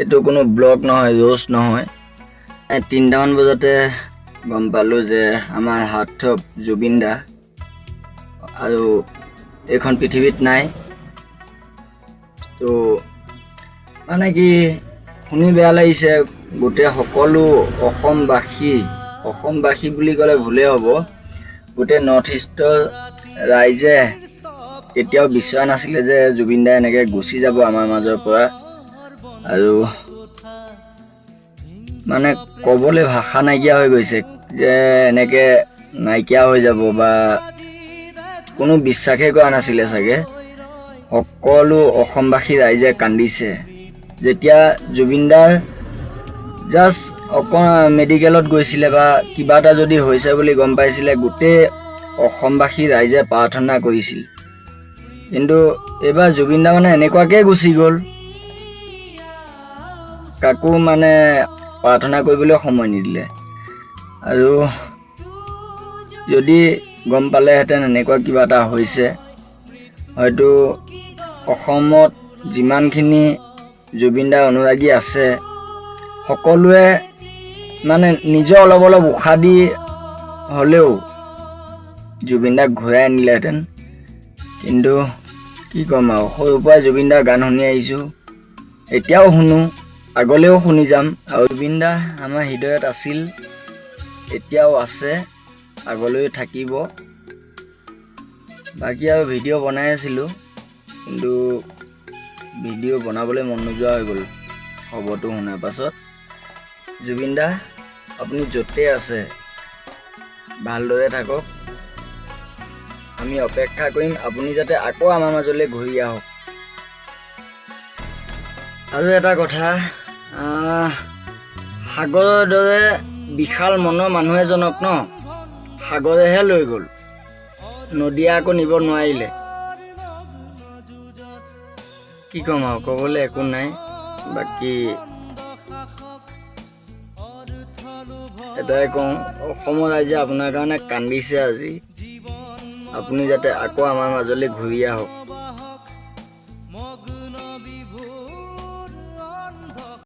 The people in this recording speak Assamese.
এইটো কোনো ব্লগ নহয় ৰোজ নহয়। তিনিটামান বজাতে গম পালোঁ যে আমাৰ হাৰ্থক জুবিন দা আৰু এইখন পৃথিৱীত নাই। তো মানে কি শুনি বেয়া লাগিছে গোটেই সকলো অসমবাসী অসমবাসী বুলি ক'লে ভুলেই হ'ব। গোটেই নৰ্থ ইষ্টৰ ৰাইজে কেতিয়াও বিচৰা নাছিলে যে জুবিন দাই এনেকৈ গুচি যাব আমাৰ মাজৰ পৰা। আৰু মানে ক'বলৈ ভাষা নাইকিয়া হৈ গৈছে, যে এনেকৈ নাইকিয়া হৈ যাব বা কোনো বিশ্বাসেই কৰা নাছিলে চাগে। সকলো অসমবাসী ৰাইজে কান্দিছে। যেতিয়া জুবিনদাৰ জাষ্ট অকণ মেডিকেলত গৈছিলে বা কিবা এটা যদি হৈছে বুলি গম পাইছিলে, গোটেই অসমবাসী ৰাইজে প্ৰাৰ্থনা কৰিছিল। কিন্তু এইবাৰ জুবিন দা মানে এনেকুৱাকৈ গুচি গ'ল। কাকো মানে প্ৰাৰ্থনা কৰিবলৈ সময় নিদিলে। আৰু যদি গম পালেহেঁতেন এনেকুৱা কিবা এটা হৈছে হয়তো অসমত যিমানখিনি জুবিন দাৰ অনুৰাগী আছে সকলোৱে মানে নিজৰ অলপ অলপ উশাহ দি হ'লেও জুবিন দাক ঘূৰাই আনিলেহেঁতেন। কিন্তু কি ক'ম আৰু সৰুৰ পৰাই জুবিন দাৰ গান শুনি আহিছোঁ। এতিয়াও শুনো। আগলৈও শুনি যাম। আৰু জুবিন দা আমাৰ হৃদয়ত আছিল এতিয়াও আছে আগলৈও থাকিব। বাকী আৰু ভিডিঅ' বনাই আছিলোঁ কিন্তু ভিডিঅ' বনাবলৈ মন নোযোৱা হৈ গ'ল খবৰটো শুনাৰ পাছত। জুবিন দা আপুনি য'তেই আছে ভালদৰে থাকক। আমি অপেক্ষা কৰিম আপুনি যাতে আকৌ আমাৰ মাজলৈ ঘূৰি আহক। আৰু এটা কথা সাগৰৰ দৰে বিশাল মনৰ মানুহ এজনক ন, সাগৰেহে লৈ গ'ল। নদীয়ে আকৌ নিব নোৱাৰিলে। কি ক'ম আৰু, ক'বলৈ একো নাই, বাকী এটাই কওঁ, অসমৰ ৰাইজে আপোনাৰ কাৰণে কান্দিছে আজি। আপুনি যাতে আকৌ আমাৰ মাজলৈ ঘূৰি আহক।